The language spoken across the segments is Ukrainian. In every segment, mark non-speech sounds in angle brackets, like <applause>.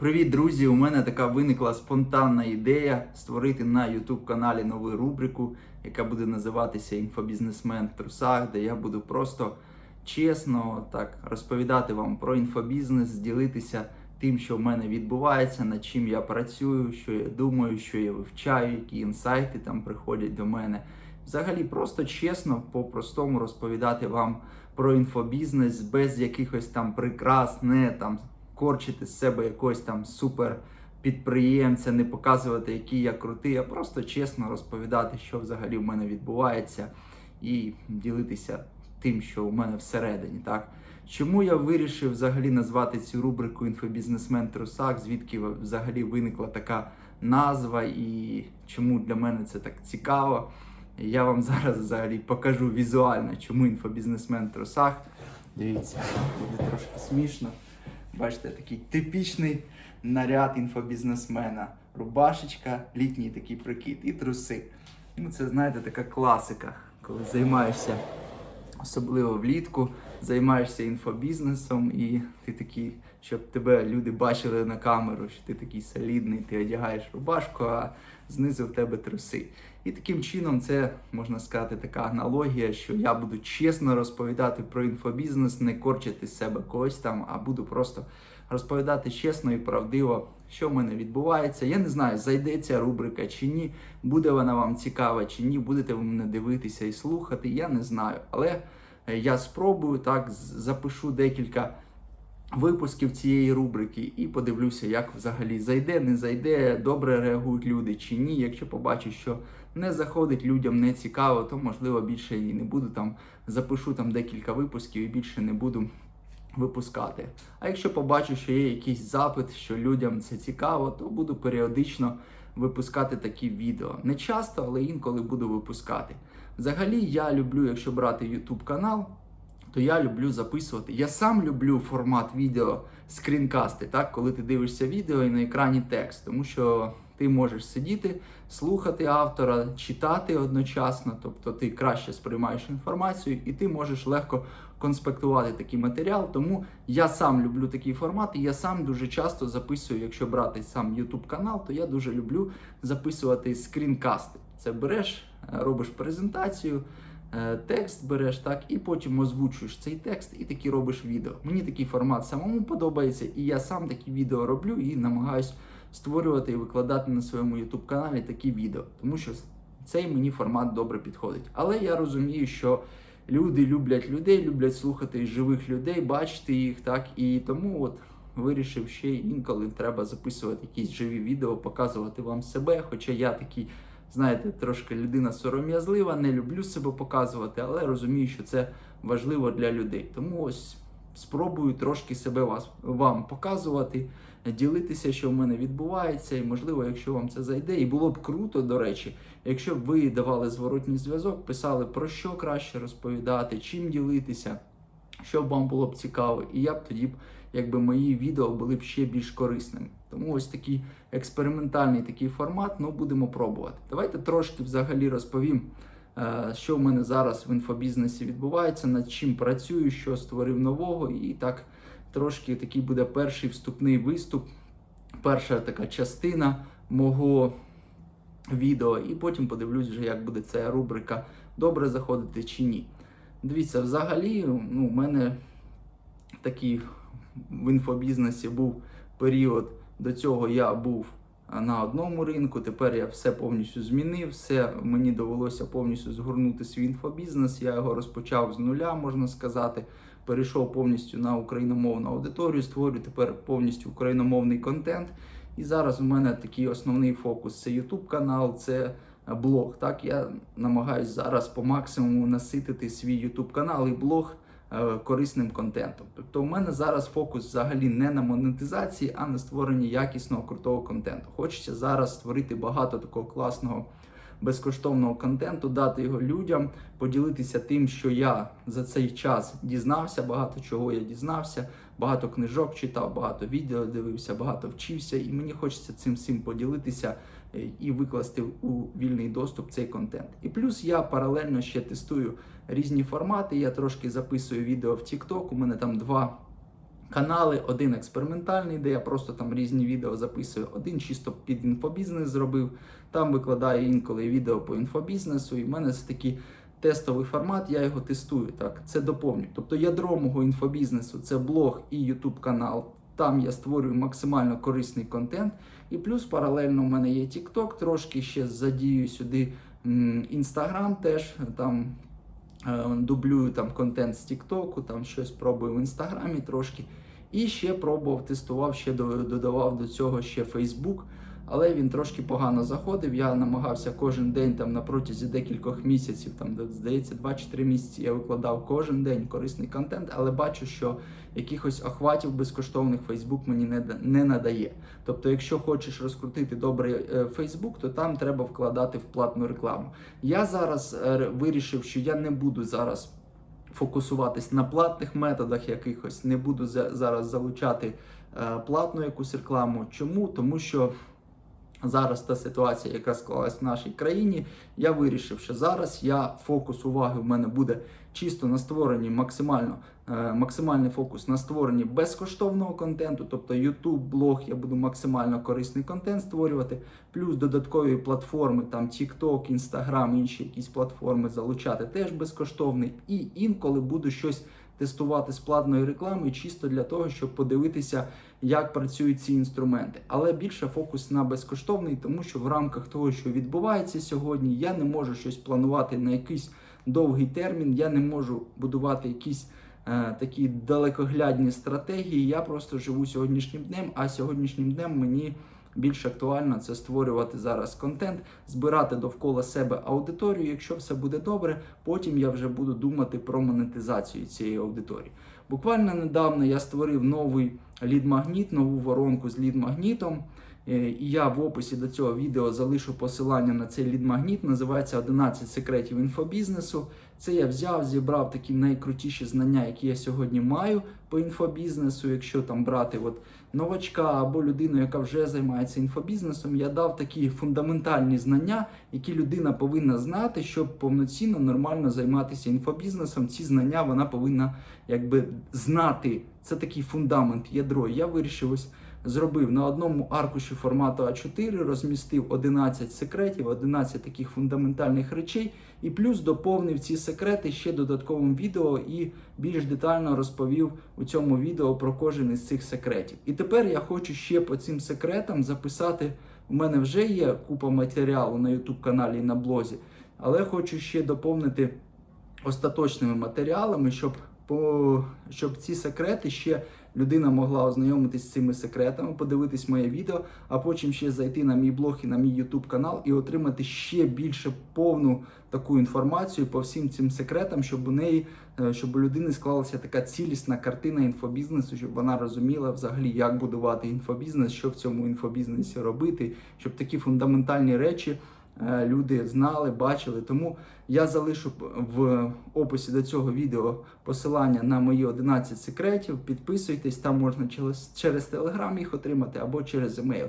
Привіт, друзі! У мене така виникла спонтанна ідея створити на YouTube каналі нову рубрику, яка буде називатися Інфобізнесмен в трусах, де я буду просто чесно так розповідати вам про інфобізнес, ділитися тим, що в мене відбувається, над чим я працюю, що я думаю, що я вивчаю, які інсайти там приходять до мене. Взагалі, просто чесно, по-простому розповідати вам про інфобізнес без якихось там прикрас, не там корчити з себе якогось там супер підприємця, не показувати, який я крутий, а просто чесно розповідати, що взагалі в мене відбувається, і ділитися тим, що у мене всередині. Так чому я вирішив взагалі назвати цю рубрику інфобізнесмен трусак? Звідки взагалі виникла така назва, і чому для мене це так цікаво? Я вам зараз взагалі покажу візуально, чому інфобізнесмен в трусах. Дивіться, буде трошки смішно. Бачите, такий типічний наряд інфобізнесмена. Рубашечка, літній такий прикид і труси. Ну, це, знаєте, така класика, коли займаєшся, особливо влітку, займаєшся інфобізнесом, і ти такий, щоб тебе люди бачили на камеру, що ти такий солідний, ти одягаєш рубашку, а знизу в тебе труси. І таким чином це можна сказати така аналогія, що я буду чесно розповідати про інфобізнес, не корчити з себе когось там, а буду просто розповідати чесно і правдиво, що в мене відбувається. Я не знаю, зайде ця рубрика чи ні, буде вона вам цікава чи ні, будете ви мене дивитися і слухати. Я не знаю. Але я спробую так, запишу декілька випусків цієї рубрики і подивлюся, як взагалі зайде, не зайде, добре реагують люди чи ні. Якщо побачу, що не заходить людям не цікаво, то можливо більше і не буду там запишу там декілька випусків і більше не буду випускати. А якщо побачу, що є якийсь запит, що людям це цікаво, то буду періодично випускати такі відео. Не часто, але інколи буду випускати. Взагалі, я люблю, якщо брати YouTube канал, то я люблю записувати. Я сам люблю формат відео скрінкасти, так, коли ти дивишся відео і на екрані текст, тому що ти можеш сидіти, слухати автора, читати одночасно, тобто ти краще сприймаєш інформацію і ти можеш легко конспектувати такий матеріал. Тому я сам люблю такий формат, і я сам дуже часто записую, якщо брати сам YouTube канал, то я дуже люблю записувати скрінкасти. Це береш, робиш презентацію. Е, Текст береш так, і потім озвучуєш цей текст, і таки робиш відео. Мені такий формат самому подобається, і я сам такі відео роблю і намагаюсь створювати і викладати на своєму YouTube каналі такі відео, тому що цей мені формат добре підходить. Але я розумію, що люди люблять людей, люблять слухати живих людей, бачити їх, так і тому от вирішив ще інколи треба записувати якісь живі відео, показувати вам себе. Хоча я такий, знаєте, трошки людина сором'язлива, не люблю себе показувати, але розумію, що це важливо для людей. Тому ось спробую трошки себе вас вам показувати, ділитися, що в мене відбувається, і можливо, якщо вам це зайде, і було б круто, до речі, якщо б ви давали зворотній зв'язок, писали про що краще розповідати, чим ділитися, що б вам було б цікаво, і я б тоді б, якби мої відео були б ще більш корисними. Тому ось такий експериментальний такий формат, ну будемо пробувати. Давайте трошки взагалі розповім. е, Що в мене зараз в інфобізнесі відбувається, над чим працюю, що створив нового, і так трошки такий буде перший вступний виступ, перша така частина мого відео, і потім подивлюсь вже, як буде ця рубрика добре заходити чи ні. Дивіться, взагалі, ну, у мене такий в інфобізнесі був період. До цього я був на одному ринку, тепер я все повністю змінив, все мені довелося повністю згорнути свій інфобізнес. Я його розпочав з нуля, можна сказати. Перейшов повністю на україномовну аудиторію, створюю тепер повністю україномовний контент. І зараз у мене такий основний фокус це YouTube канал, це блог. Так, я намагаюся зараз по максимуму наситити свій YouTube канал і блог е, корисним контентом. Тобто, у мене зараз фокус взагалі не на монетизації, а на створенні якісного крутого контенту. Хочеться зараз створити багато такого класного. Безкоштовного контенту, дати його людям, поділитися тим, що я за цей час дізнався, багато чого я дізнався, багато книжок читав, багато відео дивився, багато вчився, і мені хочеться цим всім поділитися і викласти у вільний доступ цей контент. І плюс я паралельно ще тестую різні формати. Я трошки записую відео в TikTok, У мене там два канали, один експериментальний, де я просто там різні відео записую, один чисто під інфобізнес зробив. Там викладаю інколи відео по інфобізнесу, і в мене це такий тестовий формат, я його тестую. Так, це доповню. Тобто ядро мого інфобізнесу це блог і YouTube канал. Там я створюю максимально корисний контент. І плюс паралельно у мене є TikTok, трошки ще задію сюди Інстаграм теж там е, дублюю там контент з Тіктоку, там щось пробую в інстаграмі трошки. І ще пробував, тестував, ще додавав до цього ще Facebook, але він трошки погано заходив. Я намагався кожен день там на протязі декількох місяців, там здається, 2 чи 3 місяці я викладав кожен день корисний контент, але бачу, що якихось охватів безкоштовних Facebook мені не, не надає. Тобто, якщо хочеш розкрутити добре е, Facebook, то там треба вкладати в платну рекламу. Я зараз е, вирішив, що я не буду зараз фокусуватись на платних методах якихось, не буду за- зараз залучати е, платну якусь рекламу. Чому? Тому що зараз та ситуація, яка склалась в нашій країні, я вирішив, що зараз я фокус уваги в мене буде чисто на створенні максимально е, максимальний фокус на створенні безкоштовного контенту, тобто YouTube, блог, я буду максимально корисний контент створювати, плюс додаткові платформи, там TikTok, Instagram, інші якісь платформи залучати теж безкоштовний. І інколи буду щось тестувати з платною рекламою, чисто для того, щоб подивитися, як працюють ці інструменти. Але більше фокус на безкоштовний, тому що в рамках того, що відбувається сьогодні, я не можу щось планувати на якийсь довгий термін, я не можу будувати якісь е, такі далекоглядні стратегії. Я просто живу сьогоднішнім днем, а сьогоднішнім днем мені. Більш актуально це створювати зараз контент, збирати довкола себе аудиторію. Якщо все буде добре, потім я вже буду думати про монетизацію цієї аудиторії. Буквально недавно я створив новий лід-магніт, нову воронку з лід-магнітом. Е, І я в описі до цього відео залишу посилання на цей лід-магніт. Називається 11 секретів інфобізнесу. Це я взяв, зібрав такі найкрутіші знання, які я сьогодні маю по інфобізнесу. Якщо там брати от новачка або людину, яка вже займається інфобізнесом, я дав такі фундаментальні знання, які людина повинна знати, щоб повноцінно нормально займатися інфобізнесом. Ці знання вона повинна якби знати. Це такий фундамент, ядро. Я вирішив ось зробив на одному аркуші формату А4, розмістив 11 секретів, 11 таких фундаментальних речей, і плюс доповнив ці секрети ще додатковим відео і більш детально розповів у цьому відео про кожен із цих секретів. І тепер я хочу ще по цим секретам записати. У мене вже є купа матеріалу на YouTube каналі і на блозі, але хочу ще доповнити остаточними матеріалами, щоб по щоб ці секрети ще людина могла ознайомитись з цими секретами, подивитись моє відео, а потім ще зайти на мій блог і на мій YouTube канал і отримати ще більше повну таку інформацію по всім цим секретам, щоб у неї, е, щоб у людини склалася така цілісна картина інфобізнесу, щоб вона розуміла взагалі, як будувати інфобізнес, що в цьому інфобізнесі робити, щоб такі фундаментальні речі люди знали, бачили. Тому я залишу в описі до цього відео посилання на мої 11 секретів. Підписуйтесь, там можна через, через Telegram їх отримати або через емейл.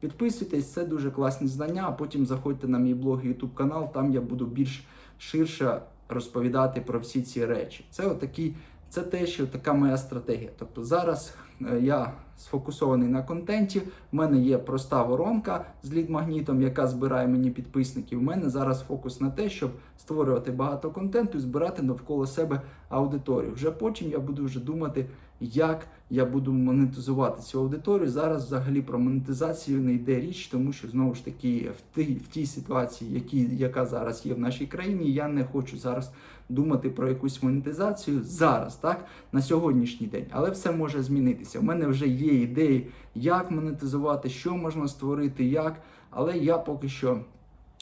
Підписуйтесь, це дуже класні знання, а потім заходьте на мій блог і YouTube канал, там я буду більш ширше розповідати про всі ці речі. Це отакі, це те, що така моя стратегія. Тобто зараз е, я сфокусований на контенті. У мене є проста воронка з лід-магнітом, яка збирає мені підписників. У мене зараз фокус на те, щоб створювати багато контенту і збирати навколо себе аудиторію. Вже потім я буду вже думати, як я буду монетизувати цю аудиторію. Зараз взагалі про монетизацію не йде річ, тому що знову ж таки в тій, в тій ситуації, які, яка зараз є в нашій країні, я не хочу зараз думати про якусь монетизацію зараз, так на сьогоднішній день, але все може змінитися. У мене вже є ідеї, як монетизувати, що можна створити, як, але я поки що.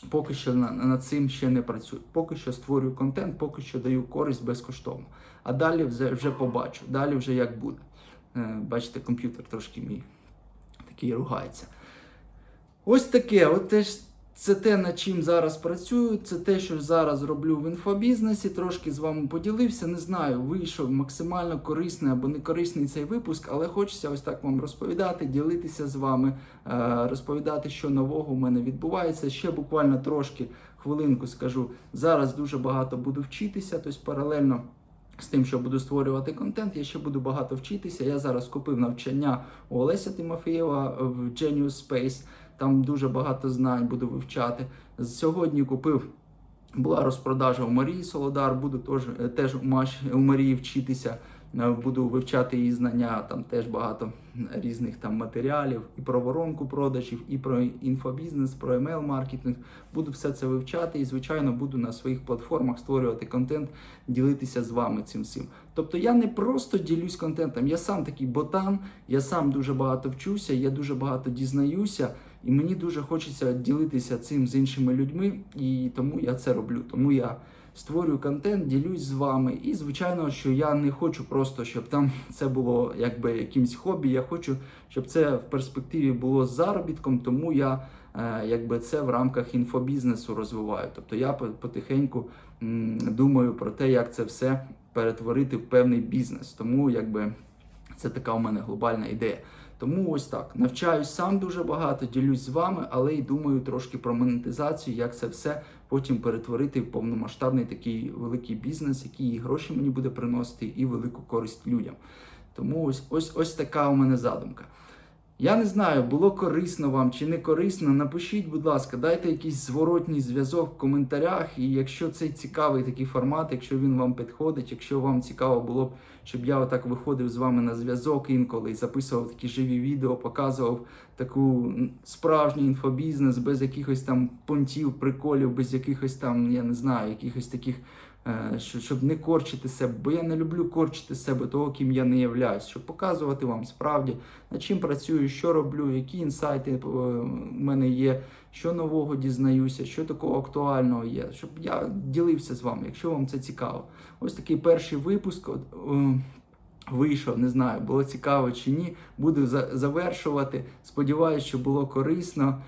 Поки що над цим ще не працюю. Поки що створюю контент, поки що даю користь безкоштовно. А далі вже, вже побачу. Далі вже як буде. Е, Бачите, комп'ютер трошки мій такий ругається. Ось таке. От теж це те, над чим зараз працюю. Це те, що зараз роблю в інфобізнесі. Трошки з вами поділився. Не знаю, вийшов максимально корисний або не корисний цей випуск, але хочеться ось так вам розповідати, ділитися з вами, е, розповідати, що нового у мене відбувається. Ще буквально трошки хвилинку скажу. Зараз дуже багато буду вчитися, тобто паралельно. з тим, що буду створювати контент, я ще буду багато вчитися. Я зараз купив навчання у Олеся Тимофєєва в Genius Space. Там дуже багато знань буду вивчати. Сьогодні купив. Була розпродажа у Марії Солодар, буду теж, теж у, Маш, у Марії вчитися, е, буду вивчати її знання, там теж багато різних там матеріалів і про воронку продажів, і про інфобізнес, про емейл-маркетинг. Буду все це вивчати і, звичайно, буду на своїх платформах створювати контент, ділитися з вами цим всім. Тобто я не просто ділюсь контентом, я сам такий ботан, я сам дуже багато вчуся, я дуже багато дізнаюся. І мені дуже хочеться ділитися цим з іншими людьми, і тому я це роблю. Тому я створюю контент, ділюсь з вами. І звичайно, що я не хочу просто, щоб там <laughs> це було якби якимсь хобі. Я хочу, щоб це в перспективі було з заробітком, тому я е, якби це в рамках інфобізнесу розвиваю. Тобто я потихеньку думаю про те, як це все перетворити в певний бізнес. Тому якби це така у мене глобальна ідея. Тому ось так навчаюсь сам дуже багато, ділюсь з вами, але й думаю трошки про монетизацію, як це все потім перетворити в повномасштабний такий великий бізнес, який і гроші мені буде приносити, і велику користь людям. Тому ось ось ось така у мене задумка. Я не знаю, було корисно вам чи не корисно. Напишіть, будь ласка, дайте якийсь зворотній зв'язок в коментарях. І якщо цей цікавий такий формат, якщо він вам підходить, якщо вам цікаво було б, щоб я отак виходив з вами на зв'язок інколи і записував такі живі відео, показував таку справжній інфобізнес без якихось там понтів, приколів, без якихось там, я не знаю, якихось таких. Е, що- Щоб не корчити себе, бо я не люблю корчити себе того, ким я не являюсь, щоб показувати вам справді, над чим працюю, що роблю, які інсайти е, в мене є, що нового дізнаюся, що такого актуального є, щоб я ділився з вами, якщо вам це цікаво. Ось такий перший випуск. е, Вийшов, не знаю, було цікаво чи ні. Буду за- завершувати. Сподіваюсь, що було корисно.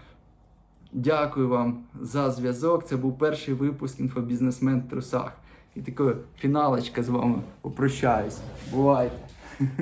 Дякую вам за зв'язок. Це був перший випуск інфобізнесмен в трусах. І така фіналочка з вами попрощаюсь. Бувайте!